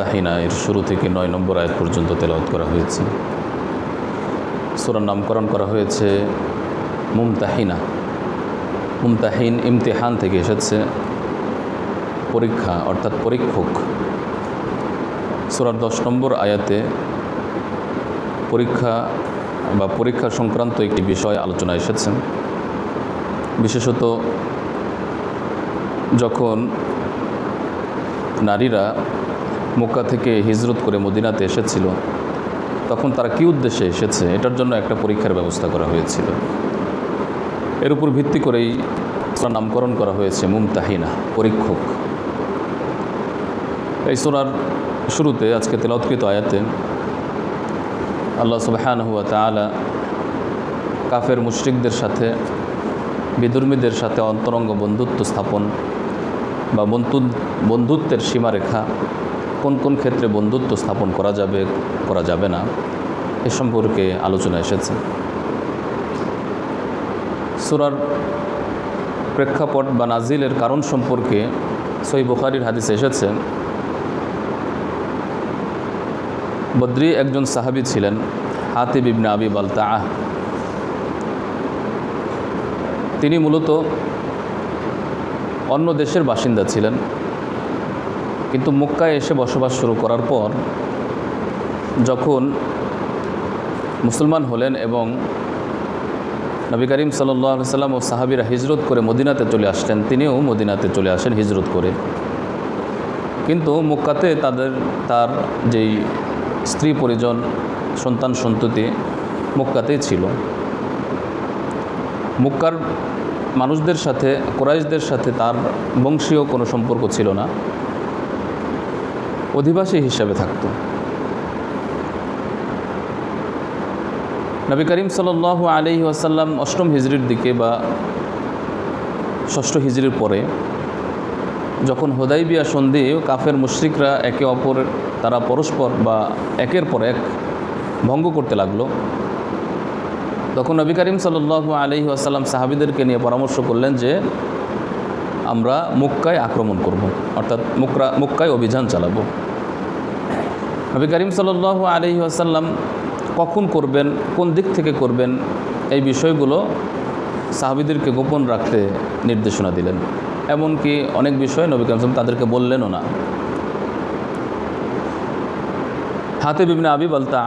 তাহিনা, এর শুরু থেকে নয় নম্বর আয়াত পর্যন্ত তেলাওয়াত করা হয়েছে। সুরার নামকরণ করা হয়েছে মুমতাহিনা। মুমতাহিন ইমতিহান থেকে এসেছে। পরীক্ষা, অর্থাৎ পরীক্ষক। সুরার দশ নম্বর আয়াতে পরীক্ষা বা পরীক্ষা সংক্রান্ত একটি বিষয় আলোচনা এসেছে। বিশেষত যখন নারীরা মক্কা থেকে হিজরত করে মদিনাতে এসেছিল, তখন তারা কী উদ্দেশ্যে এসেছে এটার জন্য একটা পরীক্ষার ব্যবস্থা করা হয়েছিল। এর উপর ভিত্তি করেই তার নামকরণ করা হয়েছে মুমতাহিনা, পরীক্ষক। এই সোনার শুরুতে, আজকে তেলাৎকৃত আয়াতে আল্লাহ সুবাহান হুয়া তালা কাফের মুশরিকদের সাথে বিদুর্মীদের সাথে অন্তরঙ্গ বন্ধুত্ব স্থাপন বা বন্ধু বন্ধুত্বের সীমারেখা কোন কোন ক্ষেত্রে বন্ধুত্ব স্থাপন করা যাবে করা যাবে না, এ সম্পর্কে আলোচনা এসেছে। সুরার প্রেক্ষাপট বা নাজিলের কারণ সম্পর্কে সই বুখারির হাদিসে এসেছে, বদ্রি একজন সাহাবি ছিলেন, হাতিব ইবনে আবি বালতাআহ তিনি মূলত অন্য দেশের বাসিন্দা ছিলেন। কিন্তু মক্কায় এসে বসবাস শুরু করার পর যখন মুসলমান হলেন এবং নবী করিম সাল্লি সাল্লাম ও সাহাবিরা হিজরত করে মদিনাতে চলে আসলেন, তিনিও মদিনাতে চলে আসেন হিজরত করে। কিন্তু মক্কাতে তাদের, তার যেই স্ত্রী পরিজন, সন্তান সন্ততি মক্কাতেই ছিল। মক্কার মানুষদের সাথে, কোরাইশদের সাথে তার বংশীয় কোনো সম্পর্ক ছিল না। অধিবাসী হিসাবে থাকত নবী করিম সাল আলি আসাল্লাম অষ্টম হিজড়ির দিকে বা ষষ্ঠ হিজড়ির পরে যখন হোদাইবিয়া সন্ধি কাফের মুশ্রিকরা একে অপর, তারা পরস্পর বা একের পর এক ভঙ্গ করতে লাগল তখন নবী করিম সাল আলি আসাল্লাম সাহাবিদেরকে নিয়ে পরামর্শ করলেন যে, আমরা মুক্কায় আক্রমণ করব। অর্থাৎ মুকরা, মুক্কায় অভিযান চালাবো নবী করিম সাল আলহি আসাল্লাম কখন করবেন, কোন দিক থেকে করবেন, এই বিষয়গুলো সাহাবিদেরকে গোপন রাখতে নির্দেশনা দিলেন। এমনকি অনেক বিষয় নবী করিম তাদেরকে বললেনও না। হাতে বিভিন্ন আবি বলতা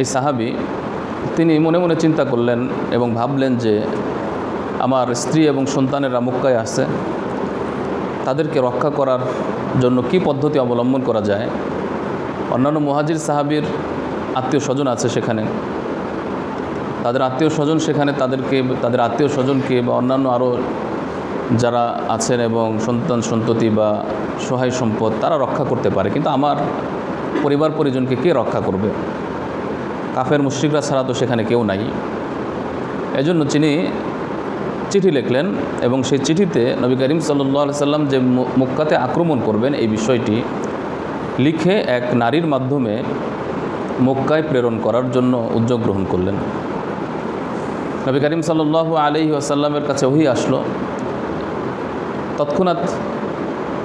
এই সাহাবি, তিনি মনে মনে চিন্তা করলেন এবং ভাবলেন যে আমার স্ত্রী এবং সন্তানেরা মুক্কায় আছে তাদেরকে রক্ষা করার জন্য কি পদ্ধতি অবলম্বন করা যায়? অন্যান্য মহাজির সাহাবির আত্মীয় স্বজন আছে সেখানে। তাদের আত্মীয় স্বজন সেখানে তাদেরকে, তাদের আত্মীয় স্বজনকে বা অন্যান্য আরও যারা আছেন এবং সন্তান, সন্ততি বা সহায় সম্পদ তারা রক্ষা করতে পারে। কিন্তু আমার পরিবার পরিজনকে কে রক্ষা করবে? কাফের মুশ্রিকরা ছাড়া তো সেখানে কেউ নাই। এজন্য তিনি চিঠি লিখলেন এবং সেই চিঠিতে নবী করিম সাল্লাহ সাল্লাম যে মুক্কাতে আক্রমণ করবেন এই বিষয়টি লিখে এক নারীর মাধ্যমে মক্কায় প্রেরণ করার জন্য উদ্যোগ গ্রহণ করলেন। নবী করিম সাল আলি আসাল্লামের কাছে ওহি আসলো। তৎক্ষণাৎ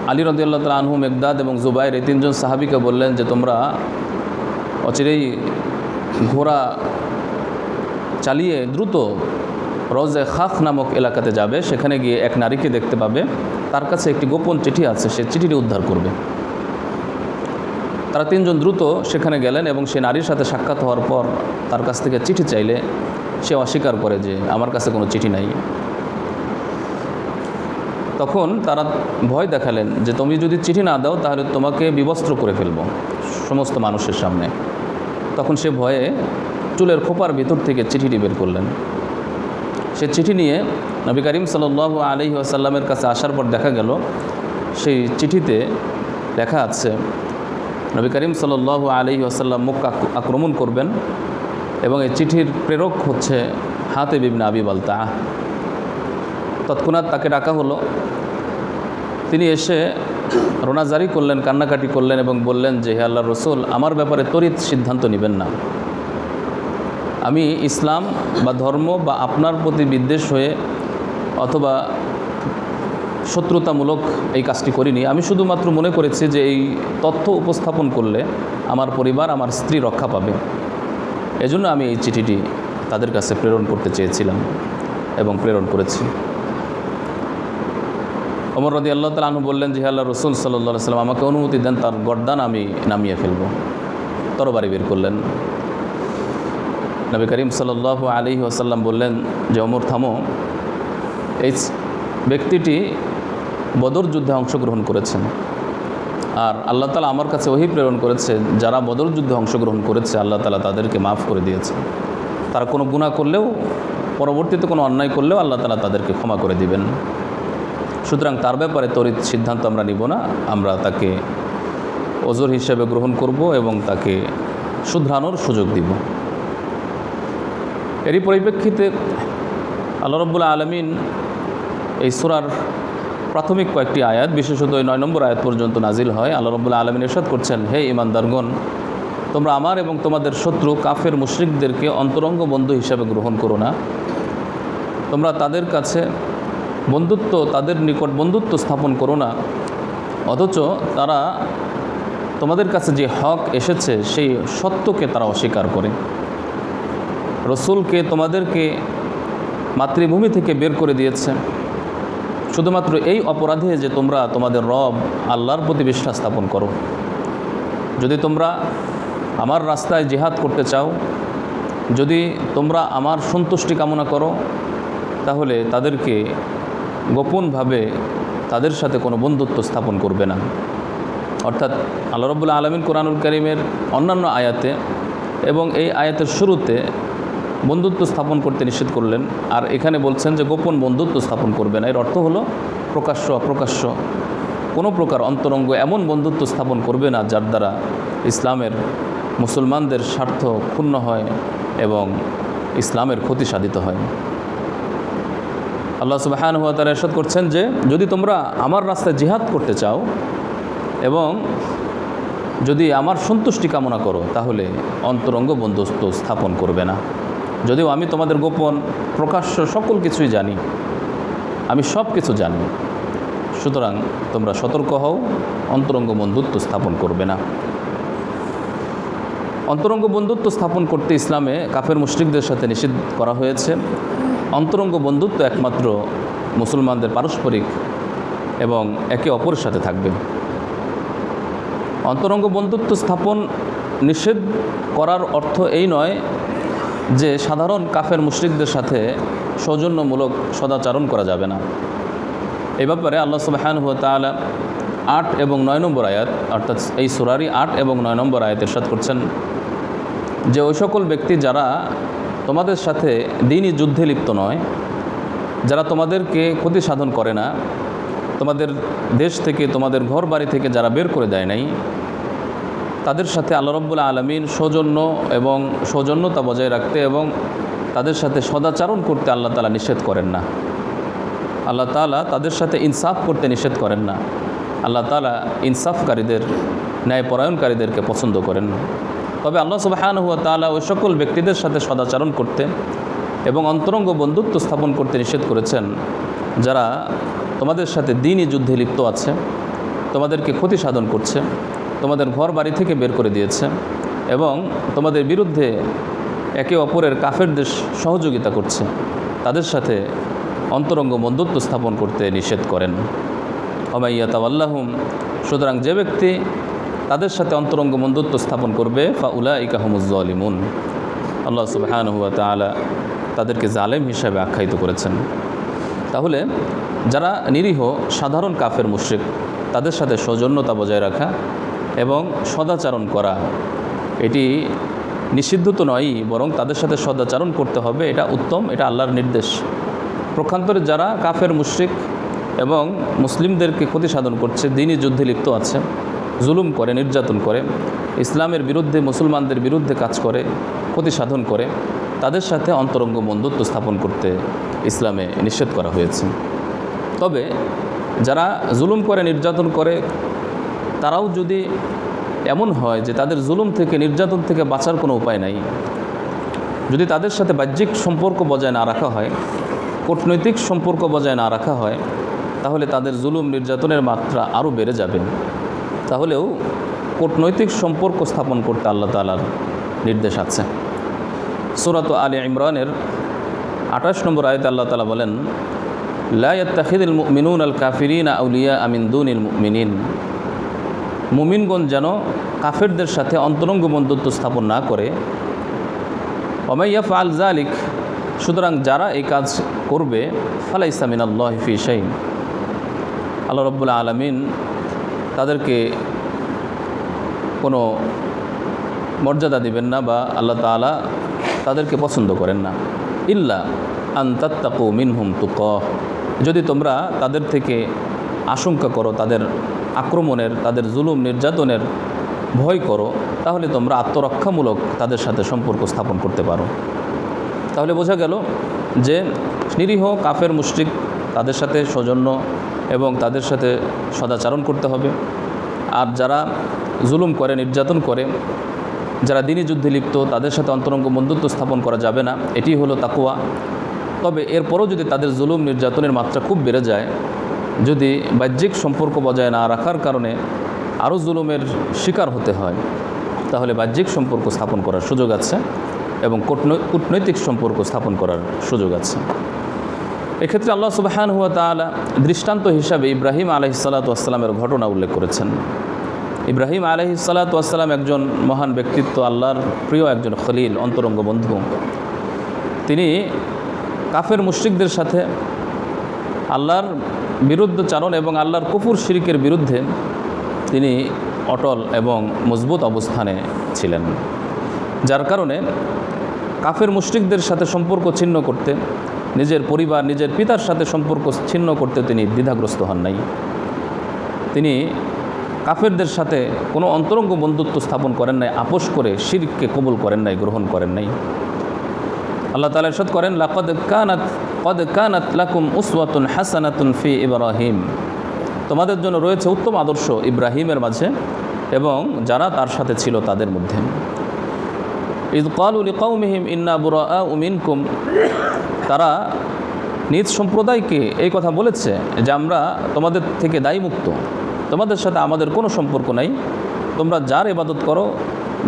আলী রদিয়াল্লাহ তাল আনহু, মেঘদাদ এবং জুবাইর এই তিনজন সাহাবিকে বললেন যে, তোমরা অচিরেই ঘোড়া চালিয়ে দ্রুত রোজে খাখ নামক এলাকাতে যাবে। সেখানে গিয়ে এক নারীকে দেখতে পাবে। তার কাছে একটি গোপন চিঠি আছে। সে চিঠিটি উদ্ধার করবে। তারা তিনজন দ্রুত সেখানে গেলেন এবং সে নারীর সাথে সাক্ষাৎ হওয়ার পর তার কাছ থেকে চিঠি চাইলে সে অস্বীকার করে যে আমার কাছে কোনো চিঠি নাই। তখন তারা ভয় দেখালেন যে তুমি যদি চিঠি না দাও তাহলে তোমাকে বিবস্ত্র করে ফেলব সমস্ত মানুষের সামনে। তখন সে ভয়ে চুলের খোপার ভিতর থেকে চিঠিটি বের করলেন। সে চিঠি নিয়ে নবী করিম সাল আলি আসাল্লামের কাছে আসার পর দেখা গেল, সেই চিঠিতে লেখা আছে নবী করিম সাল আলি আসাল্লাম মুখ আক্রমণ করবেন এবং এই চিঠির প্রেরক হচ্ছে হাতে বিবনে আবি বালতা তৎক্ষণাৎ তাকে ডাকা হলো। তিনি এসে রোনাজারি করলেন, কান্নাকাটি করলেন এবং বললেন যে, হে আল্লাহ রসুল, আমার ব্যাপারে তরিত সিদ্ধান্ত নেবেন না। আমি ইসলাম বা ধর্ম বা আপনার প্রতি বিদ্বেষ হয়ে অথবা শত্রুতামূলক এই কাজটি করিনি। আমি শুধুমাত্র মনে করেছি যে এই তথ্য উপস্থাপন করলে আমার পরিবার আমার স্ত্রী রক্ষা পাবে। এজন্য আমি এই চিঠিটি তাদের কাছে প্রেরণ করতে চেয়েছিলাম এবং প্রেরণ করেছি। ওমর রদি আল্লাহ তালু বললেন যে আল্লাহ রসুল সাল্লাহ সাল্লাম আমাকে অনুমতি দেন, তার গর্দান আমি নামিয়ে ফেলব। তরবারি বের করলেন। নবী করিম সাল্লাহ আলী আসাল্লাম বললেন যে অমর থামো। এই ব্যক্তিটি বদর যুদ্ধে অংশগ্রহণ করেছেন। আর আল্লাহ তালা আমার কাছে ওহি প্রেরণ করেছে, যারা বদর যুদ্ধে অংশগ্রহণ করেছে, আল্লাহ তালা তাদেরকে মাফ করে দিয়েছে তারা কোনো গুণা করলেও, পরবর্তীতে কোনো অন্যায় করলেও আল্লাহ তালা তাদেরকে ক্ষমা করে দিবেন। সুতরাং তার ব্যাপারে তরিত সিদ্ধান্ত আমরা নিব না। আমরা তাকে ওজোর হিসেবে গ্রহণ করব এবং তাকে শুধরানোর সুযোগ দিব। এরই পরিপ্রেক্ষিতে আল্লাহ রব্বুল্লা আলমিন এই সুরার প্রাথমিক কয়েকটি আয়াত, বিশেষত ওই নয় নম্বর আয়াত পর্যন্ত নাজিল হয়। আল্লাহ রব্বুল্লা আলমিন এরশাদ করছেন, হে ইমানদারগণ তোমরা আমার এবং তোমাদের শত্রু কাফের মুশরিকদেরকে অন্তরঙ্গ বন্ধু হিসাবে গ্রহণ করো না। তোমরা তাদের কাছে বন্ধুত্ব, তাদের নিকট বন্ধুত্ব স্থাপন করো না। অথচ তারা তোমাদের কাছে যে হক এসেছে, সেই সত্যকে তারা অস্বীকার করে। রসুলকে তোমাদেরকে মাতৃভূমি থেকে বের করে দিয়েছে। শুধুমাত্র এই অপরাধে যে তোমরা তোমাদের রব আল্লাহর প্রতি বিশ্বাস স্থাপন করো। যদি তোমরা আমার রাস্তায় জেহাদ করতে চাও, যদি তোমরা আমার সন্তুষ্টি কামনা করো, তাহলে তাদেরকে গোপনভাবে তাদের সাথে কোনো বন্ধুত্ব স্থাপন করবে না। অর্থাৎ আল্লাহ রবুল্লা আলমিন কোরআনুল করিমের অন্যান্য আয়াতে এবং এই আয়াতের শুরুতে বন্ধুত্ব স্থাপন করতে নিষেধ করলেন। আর এখানে বলছেন যে গোপন বন্ধুত্ব স্থাপন করবে না এর অর্থ হলো প্রকাশ্য অপ্রকাশ্য। কোনো প্রকার অন্তরঙ্গ এমন বন্ধুত্ব স্থাপন করবে না যার দ্বারা ইসলামের মুসলমানদের স্বার্থ ক্ষুণ্ণ হয় এবং ইসলামের ক্ষতি সাধিত হয়। আল্লাহ সুবাহান হুয়া তারা এরশাদ করছেন যে, যদি তোমরা আমার রাস্তায় জিহাদ করতে চাও এবং যদি আমার সন্তুষ্টি কামনা করো, তাহলে অন্তরঙ্গ বন্ধুত্ব স্থাপন করবে না। যদিও আমি তোমাদের গোপন, প্রকাশ্য সকল কিছুই জানি, আমি সব কিছু জানি। সুতরাং তোমরা সতর্ক হও, অন্তরঙ্গ বন্ধুত্ব স্থাপন করবে না। অন্তরঙ্গ বন্ধুত্ব স্থাপন করতে ইসলামে কাফের মুশ্রিকদের সাথে নিষিদ্ধ করা হয়েছে। অন্তরঙ্গ বন্ধুত্ব একমাত্র মুসলমানদের পারস্পরিক এবং একে অপরের সাথে থাকবে। অন্তরঙ্গ বন্ধুত্ব স্থাপন নিষেধ করার অর্থ এই নয় যে সাধারণ কাফের মুশ্রিকদের সাথে সৌজন্যমূলক সদাচারণ করা যাবে না। এই ব্যাপারে আল্লাহ সুবাহান হুয়া তালা আট এবং নয় নম্বর আয়াত, অর্থাৎ এই সুরারি আট এবং নয় নম্বর আয়াত এরশাদ করছেন। যে ওই সকল ব্যক্তি যারা তোমাদের সাথে দিনই যুদ্ধে লিপ্ত নয়, যারা তোমাদেরকে ক্ষতি সাধন করে না, তোমাদের দেশ থেকে, তোমাদের ঘর বাড়ি থেকে যারা বের করে দেয় নাই তাদের সাথে আল্লাহ রব্বুল্লা আলমিন সৌজন্য এবং সৌজন্যতা বজায় রাখতে এবং তাদের সাথে সদাচারণ করতে আল্লাহ তালা নিষেধ করেন না। আল্লাহ তালা তাদের সাথে ইনসাফ করতে নিষেধ করেন না। আল্লাহ তালা ইনসাফকারীদের, ন্যায়পরায়ণকারীদেরকে পছন্দ করেন তবে আল্লাহ সুবাহান হুয়া তালা ওই সকল ব্যক্তিদের সাথে সদাচারণ করতে এবং অন্তরঙ্গ বন্ধুত্ব স্থাপন করতে নিষেধ করেছেন। যারা তোমাদের সাথে দিনই যুদ্ধে লিপ্ত আছে, তোমাদেরকে ক্ষতি সাধন করছে তোমাদের ঘর বাড়ি থেকে বের করে দিয়েছে এবং তোমাদের বিরুদ্ধে একে অপরের কাফেরদের সহযোগিতা করছে। তাদের সাথে অন্তরঙ্গ বন্ধুত্ব স্থাপন করতে নিষেধ করেন। অমাইয়া তাওয়াল্লাহুম সুতরাং যে ব্যক্তি তাদের সাথে অন্তরঙ্গ বন্ধুত্ব স্থাপন করবে ফা উলা ইকাহমুজ্জলিমুন আল্লাহ সুবাহান হুয়া তালা তাদেরকে জালেম হিসাবে আখ্যায়িত করেছেন। তাহলে যারা নিরীহ, সাধারণ কাফের মুশ্রিক, তাদের সাথে সৌজন্যতা বজায় রাখা এবং সদাচারণ করা। এটি নিষিদ্ধ তো নয়ই, বরং তাদের সাথে সদাচারণ করতে হবে, এটা উত্তম, এটা আল্লাহর নির্দেশ। প্রক্ষান্তরে যারা কাফের, মুশ্রিক এবং মুসলিমদেরকে ক্ষতি সাধন করছে, দিনই যুদ্ধে লিপ্ত আছে, জুলুম করে, নির্যাতন করে, ইসলামের বিরুদ্ধে, মুসলমানদের বিরুদ্ধে কাজ করে, ক্ষতি সাধন করে, তাদের সাথে অন্তরঙ্গ বন্ধুত্ব স্থাপন করতে ইসলামে নিষেধ করা হয়েছে। তবে যারা জুলুম করে, নির্যাতন করে তারাও যদি এমন হয় যে তাদের জুলুম থেকে, নির্যাতন থেকে বাঁচার কোনো উপায় নাই, যদি তাদের সাথে বাহ্যিক সম্পর্ক বজায় না রাখা হয়, কূটনৈতিক সম্পর্ক বজায় না রাখা হয়, তাহলে তাদের জুলুম, নির্যাতনের মাত্রা আরও বেড়ে যাবে। তাহলেও কূটনৈতিক সম্পর্ক স্থাপন করতে আল্লাহ তালার নির্দেশ আছে। সুরাত আলী ইমরানের আঠাশ নম্বর আয়তে আল্লাহ তালা বলেন লাইয়াত্তাখিদুল মিনুন আল কাফিরিন আউলিয়া আমিন দুনিল মিনিন মুমিনগণ যেন কাফেরদের সাথে অন্তরঙ্গ বন্ধুত্ব স্থাপন না করে। অমাইয়াফ আল জালিক সুতরাং যারা এই কাজ করবে ফালা ইসলামিন আল্লাহ ফি আল্লাহ রব্বুল্লা আলমিন তাদেরকে কোনো মর্যাদা দিবেন না বা আল্লাহ তালা তাদেরকে পছন্দ করেন না। ইল্লা আন্তাত্তাকু মিনহুম তুক যদি তোমরা তাদের থেকে আশঙ্কা করো, তাদের আক্রমণের, তাদের জুলুম নির্যাতনের ভয় করো, তাহলে তোমরা আত্মরক্ষামূলক তাদের সাথে সম্পর্ক স্থাপন করতে পারো। তাহলে বোঝা গেল যে নিরীহ কাফের মুশরিক তাদের সাথে সৌজন্য এবং তাদের সাথে সদাচারণ করতে হবে। আর যারা জুলুম করে, নির্যাতন করে, যারা দিনই যুদ্ধে লিপ্ত, তাদের সাথে অন্তরঙ্গ বন্ধুত্ব স্থাপন করা যাবে না। এটি হলো তাকুয়া। তবে এরপরও যদি তাদের জুলুম, নির্যাতনের মাত্রা খুব বেড়ে যায় যদি বাহ্যিক সম্পর্ক বজায় না রাখার কারণে আরও জুলুমের শিকার হতে হয়, তাহলে বাহ্যিক সম্পর্ক স্থাপন করার সুযোগ আছে এবং কূটনৈ- কূটনৈতিক সম্পর্ক স্থাপন করার সুযোগ আছে। এক্ষেত্রে আল্লাহ সুবাহান হুয়া তালা দৃষ্টান্ত হিসাবে ইব্রাহিম আলহিসাল্লাতামের ঘটনা উল্লেখ করেছেন। ইব্রাহিম আলহিসাল্লাতাম একজন মহান ব্যক্তিত্ব, আল্লাহর প্রিয় একজন খলিল, অন্তরঙ্গ বন্ধু। তিনি কাফের মুশ্রিকদের সাথে আল্লাহর বিরুদ্ধ চারণ এবং আল্লাহর কুফুর শিরিকের বিরুদ্ধে তিনি অটল এবং মজবুত অবস্থানে ছিলেন। যার কারণে কাফের মুশ্রিকদের সাথে সম্পর্ক ছিন্ন করতে, নিজের পরিবার, নিজের পিতার সাথে সম্পর্ক ছিন্ন করতে তিনি দ্বিধাগ্রস্ত হন নাই। তিনি কাফেরদের সাথে কোনো অন্তরঙ্গ বন্ধুত্ব স্থাপন করেন নাই, আপোষ করে শিরককে কবুল করেন নাই, গ্রহণ করেন নাই। আল্লাহ তালা ইরশাদ করেন, লাকদ কানাত কদ কানাত লাকুম উসওয়াতুন হাসানাতুন ফি ইব্রাহিম। তোমাদের জন্য রয়েছে উত্তম আদর্শ ইব্রাহিমের মাঝে এবং যারা তার সাথে ছিল তাদের মধ্যে। ইদ কালুল কৌমিহিম ইন্না বুরা উমিনকুম তারা নিজ সম্প্রদায়কে এই কথা বলেছে যে আমরা তোমাদের থেকে দায়মুক্ত। তোমাদের সাথে আমাদের কোনো সম্পর্ক নাই। তোমরা যার ইবাদত করো,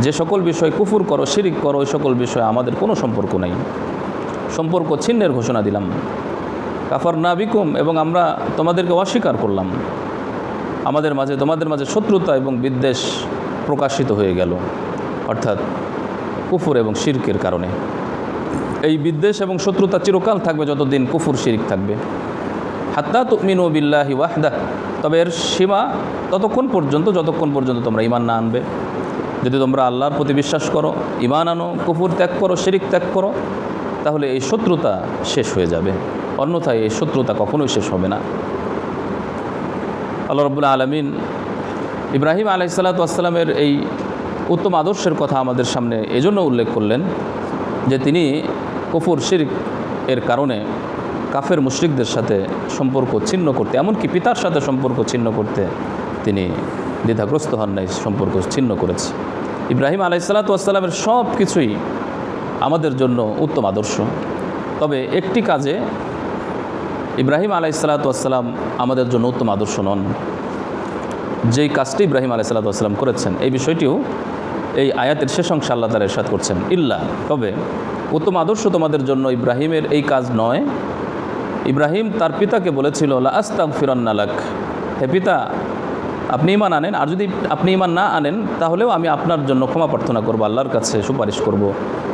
যে সকল বিষয় কুফুর করো, শিরিক করো ওই সকল বিষয়ে আমাদের কোনো সম্পর্ক নাই। সম্পর্ক ছিন্নের ঘোষণা দিলাম। কাফর না বিকুম এবং আমরা তোমাদেরকে অস্বীকার করলাম। আমাদের মাঝে, তোমাদের মাঝে শত্রুতা এবং বিদ্বেষ প্রকাশিত হয়ে গেল, অর্থাৎ কুফুর এবং শিরকের কারণে। এই বিদ্বেষ এবং শত্রুতা চিরকাল থাকবে যতদিন কুফুর, শিরিক থাকবে। হাত্তা তুমিনু বিল্লাহি ওয়াহদা। তবে এর সীমা ততক্ষণ পর্যন্ত, যতক্ষণ পর্যন্ত তোমরা ইমান না আনবে। যদি তোমরা আল্লাহর প্রতি বিশ্বাস করো ইমান আনো, কুফুর ত্যাগ করো, শিরিক ত্যাগ করো তাহলে এই শত্রুতা শেষ হয়ে যাবে। অন্যথায় এই শত্রুতা কখনোই শেষ হবে না। আল্লাহ রবুল্লা আলমিন ইব্রাহিম আলাইসাল্লাতামের এই উত্তম আদর্শের কথা আমাদের সামনে এজন্য উল্লেখ করলেন যে তিনি কফুর শিরিক এর কারণে কাফের মুশরিকদের সাথে সম্পর্ক ছিন্ন করতে, এমনকি পিতার সাথে সম্পর্ক ছিন্ন করতে তিনি দ্বিধাগ্রস্ত হন নাই, সম্পর্ক ছিন্ন করেছে। ইব্রাহিম আলাইসাল্লাতামের সব কিছুই আমাদের জন্য উত্তম আদর্শ। তবে একটি কাজে ইব্রাহিম আলাইসাল্লাতাম আমাদের জন্য উত্তম আদর্শ নন। যেই কাজটি ইব্রাহিম আলাইসাল্লাতাম করেছেন, এই বিষয়টিও এই আয়াতের শেষ অংশে আল্লাহ তালা ইরশাদ করছেন। ইল্লা, তবে উত্তম আদর্শ তোমাদের জন্য ইব্রাহিমের এই কাজ নয়। ইব্রাহিম তার পিতাকে বলেছিল, লা আস্তাক ফিরন্নালাক হে পিতা, আপনি ইমান আনেন, আর যদি আপনি ইমান না আনেন, তাহলেও আমি আপনার জন্য ক্ষমা প্রার্থনা করব, আল্লাহর কাছে সুপারিশ করব।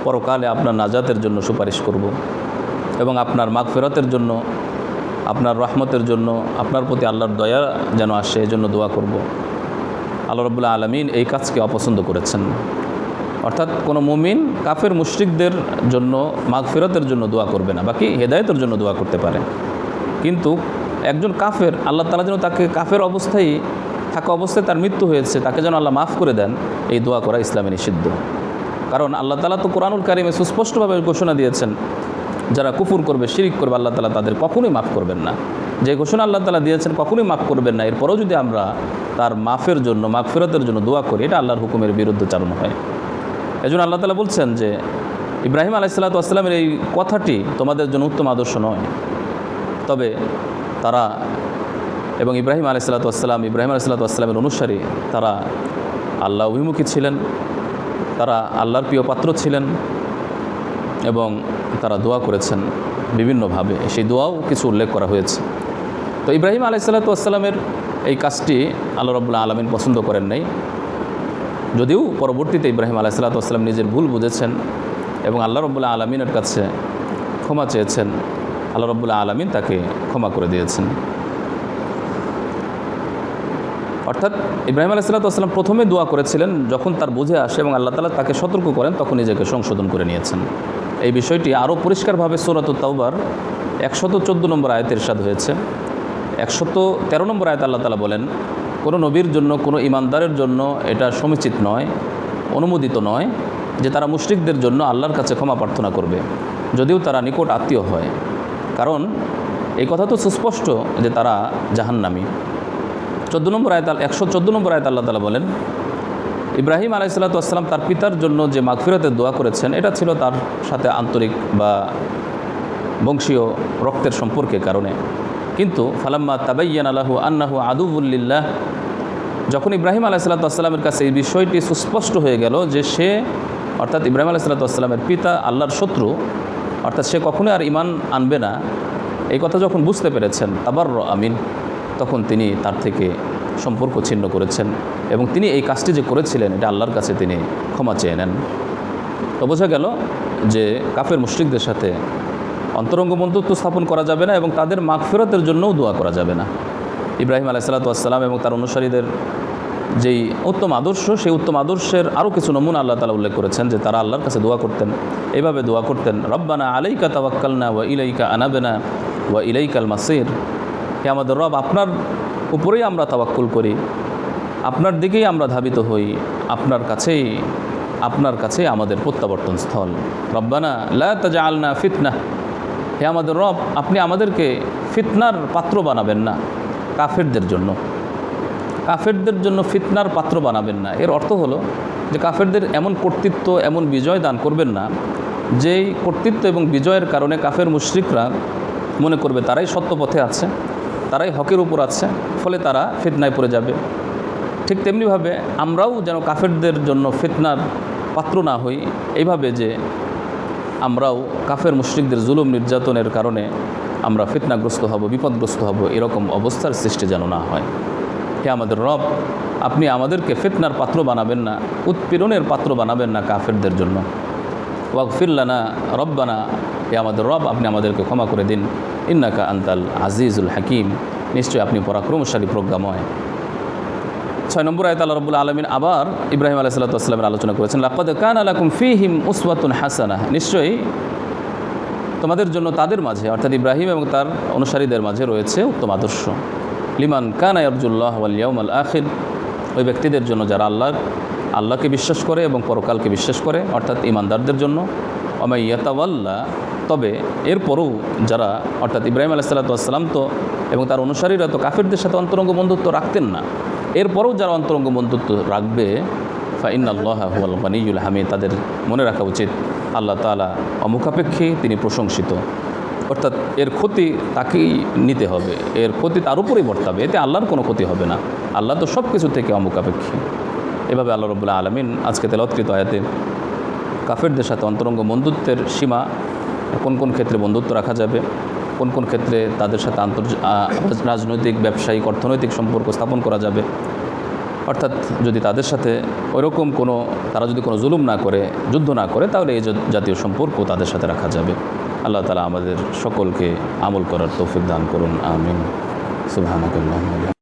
পরকালে আপনার নাজাতের জন্য সুপারিশ করব এবং আপনার মাগ ফেরতের জন্য, আপনার রহমতের জন্য, আপনার প্রতি আল্লাহর দয়া যেন আসে, এজন্য দোয়া করব। আল্লাহ রবুল্লা আলমিন এই কাজকে অপছন্দ করেছেন। অর্থাৎ কোনো মুমিন কাফের মুশরিকদের জন্য মাগ ফেরতের জন্য দোয়া করবে না, বাকি হেদায়তের জন্য দোয়া করতে পারে। কিন্তু একজন কাফের, আল্লাহ তালা যেন তাকে কাফের অবস্থায় থাকা অবস্থায় তার মৃত্যু হয়েছে, তাকে যেন আল্লাহ মাফ করে দেন, এই দোয়া করা ইসলামে নিষিদ্ধ। কারণ আল্লাহ তালা তো কোরআনুল কারিমে সুস্পষ্টভাবে ঘোষণা দিয়েছেন, যারা কুফুর করবে, শিরিক করবে, আল্লাহ তালা তাদের কখনোই মাফ করবেন না। যে ঘোষণা আল্লাহ তালা দিয়েছেন, কখনোই মাফ করবেন না। এরপরও যদি আমরা তার মাফের জন্য মাফ ফেরতের জন্য দোয়া করি, এটা আল্লাহর হুকুমের বিরুদ্ধে চালন হয়। এই জন্য আল্লাহ তালা বলছেন যে, ইব্রাহিম আলাইসাল্লাতামের এই কথাটি তোমাদের জন্য উত্তম আদর্শ নয়। তবে তারা এবং ইব্রাহিম আলাইসালাতাম ইব্রাহিম আলাইসালাতামের অনুসারী তারা আল্লাহ অভিমুখী ছিলেন। তারা আল্লাহর প্রিয় পাত্র ছিলেন এবং তারা দোয়া করেছেন বিভিন্নভাবে। সেই দোয়াও কিছু উল্লেখ করা হয়েছে। তো ইব্রাহিম আলাইসাল্লাতামের এই কাজটি আল্লাহ রবুল্লাহ আলমিন পছন্দ করেন নাই। যদিও পরবর্তীতে ইব্রাহিম আলাইসাল্লাতাম নিজের ভুল বুঝেছেন এবং আল্লাহ রবুল্লাহ আলমিনের কাছে ক্ষমা চেয়েছেন, আল্লাহ রবুল্লাহ আলমিন তাকে ক্ষমা করে দিয়েছেন। অর্থাৎ ইব্রাহিম আলাইসাল্লাতাম প্রথমে দোয়া করেছিলেন, যখন তার বুঝে আসে এবং আল্লাহ তালা তাকে সতর্ক করেন, তখন নিজেকে সংশোধন করে নিয়েছেন। এই বিষয়টি আরও পরিষ্কারভাবে সোরাত তাওবার একশত চোদ্দ নম্বর আয়তের সাদ হয়েছে। একশত তেরো নম্বর আয়ত আল্লাহ তালা বলেন, কোনো নবীর জন্য, কোনো ইমানদারের জন্য এটা সমীচিত নয়, অনুমোদিত নয় যে তারা মুশরিকদের জন্য আল্লাহর কাছে ক্ষমা প্রার্থনা করবে, যদিও তারা নিকট আত্মীয় হয়। কারণ এই কথা তো সুস্পষ্ট যে তারা জাহান্নামী। চোদ্দ নম্বর আয়ত একশো চোদ্দ নম্বর আয়ত আল্লাহ তালা বলেন, ইব্রাহিম আলাইসাল্লাতাম তার পিতার জন্য যে মাগফিরাতের দোয়া করেছেন, এটা ছিল তার সাথে আন্তরিক বা বংশীয় রক্তের সম্পর্কের কারণে। কিন্তু ফালাম্মা তাবাইয়ান আলাহু আন্নাহু আদুবুল্লিল্লাহ যখন ইব্রাহিম আলাইসাল্লাতামের কাছে এই বিষয়টি সুস্পষ্ট হয়ে গেল যে সে, অর্থাৎ ইব্রাহিম আলাইসাল্লাতামের পিতা আল্লাহর শত্রু, অর্থাৎ সে কখনোই আর ইমান আনবে না। এই কথা যখন বুঝতে পেরেছেন তাবার আমিন। তখন তিনি তার থেকে সম্পর্ক ছিন্ন করেছেন এবং তিনি এই কাজটি যে করেছিলেন, এটা আল্লাহর কাছে তিনি ক্ষমা চেয়ে নেন। তো বোঝা গেল যে কাফের মুশ্রিকদের সাথে অন্তরঙ্গ বন্ধুত্ব স্থাপন করা যাবে না এবং তাদের মাগফিরতের জন্যও দোয়া করা যাবে না। ইব্রাহিম আলাইসালাতাম এবং তার অনুসারীদের যেই উত্তম আদর্শ, সেই উত্তম আদর্শের আরও কিছু নমুনা আল্লাহ তালা উল্লেখ করেছেন যে তারা আল্লাহর কাছে দোয়া করতেন। এইভাবে দোয়া করতেন, রব্বানা আলাইকা তাওয়াক্কালনা ওয়া ইলাইকা আনাবেনা ওয়া ইলাইকাল মাসির। হে আমাদের রব আপনার উপরেই আমরা তাওয়াক্কুল করি। আপনার দিকেই আমরা ধাবিত হই। আপনার কাছেই আপনার কাছেই আমাদের প্রত্যাবর্তন স্থল। রব্বানা লা তাজা আলনা ফিতনা। হে আমাদের রব, আপনি আমাদেরকে ফিতনার পাত্র বানাবেন না, কাফেরদের জন্য। কাফেরদের জন্য ফিতনার পাত্র বানাবেন না। এর অর্থ হলো যে কাফেরদের এমন কর্তৃত্ব, এমন বিজয় দান করবেন না, যেই কর্তৃত্ব এবং বিজয়ের কারণে কাফের মুশরিকরা মনে করবে তারাই সত্য পথে আছে। তারাই হকের উপর আছে, ফলে তারা ফিতনায় পড়ে যাবে। ঠিক তেমনিভাবে আমরাও যেন কাফেরদের জন্য ফিতনার পাত্র না হই, এইভাবে যে আমরাও কাফের মুশ্রিকদের জুলুম নির্যাতনের কারণে আমরা ফিতনাগ্রস্ত হব, বিপদগ্রস্ত হব, এরকম অবস্থার সৃষ্টি যেন না হয়। হে আমাদের রব, আপনি আমাদেরকে ফিতনার পাত্র বানাবেন না, উৎপীড়নের পাত্র বানাবেন না কাফেরদের জন্য। ওয়াকফিল্লানা রব্বানা, হে আমাদের রব, আপনি আমাদেরকে ক্ষমা করে দিন। ইন্নাকা আন্তাল আজিজুল হাকিম। নিশ্চয়ই আপনি পরাক্রমশালী প্রজ্ঞাময়। ছয় নম্বর আয়ত আল্লাহ রবুল্লা আলমিন আবার ইব্রাহিম আলাইসাল্লামের আলোচনা করেছেন, লাকদ কান আলাকুম ফিহিম উসওয়াতুন হাসানা নিশ্চয়ই তোমাদের জন্য তাদের মাঝে, অর্থাৎ ইব্রাহিম এবং তার অনুসারীদের মাঝে রয়েছে উত্তম আদর্শ। লিমান কান আয়রজুল্লাহ আলিয়াউম আল আখির। ওই ব্যক্তিদের জন্য যারা আল্লাহ, আল্লাহকে বিশ্বাস করে এবং পরকালকে বিশ্বাস করে, অর্থাৎ ইমানদারদের জন্য। অমাইয়াতাওয়াল্লা তবে এরপরও যারা, অর্থাৎ ইব্রাহিম আলাইসাল্লাতাম তো এবং তার অনুসারীরা তো কাফেরদের সাথে অন্তরঙ্গ বন্ধুত্ব রাখতেন না। এরপরও যারা অন্তরঙ্গ বন্ধুত্ব রাখবে ফাইন আল্লাহ হুয়াল গানিউল হামিদ, তাদের মনে রাখা উচিত আল্লাহ তালা অমুখাপেক্ষী তিনি প্রশংসিত। অর্থাৎ এর ক্ষতি তাকেই নিতে হবে, এর ক্ষতি তার উপরেই বর্তাবে, এতে আল্লাহর কোনো ক্ষতি হবে না। আল্লাহ তো সব কিছু থেকে অমুখাপেক্ষী। এভাবে আল্লাহ রবুল্লাহ আলমিন আজকে তেলৎকৃত আয়াতে কাফেরদের সাথে অন্তরঙ্গ বন্ধুত্বের সীমা কোন কোন ক্ষেত্রে বন্ধুত্ব রাখা যাবে? কোন কোন ক্ষেত্রে তাদের সাথে আন্তর্জ রাজনৈতিক, ব্যবসায়িক, অর্থনৈতিক সম্পর্ক স্থাপন করা যাবে? অর্থাৎ যদি তাদের সাথে ওইরকম কোনো, তারা যদি কোনো জুলুম না করে, যুদ্ধ না করে, তাহলে এই জাতীয় সম্পর্ক তাদের সাথে রাখা যাবে। আল্লাহ তালা আমাদের সকলকে আমল করার তৌফিক দান করুন, আমিন। সুবাহ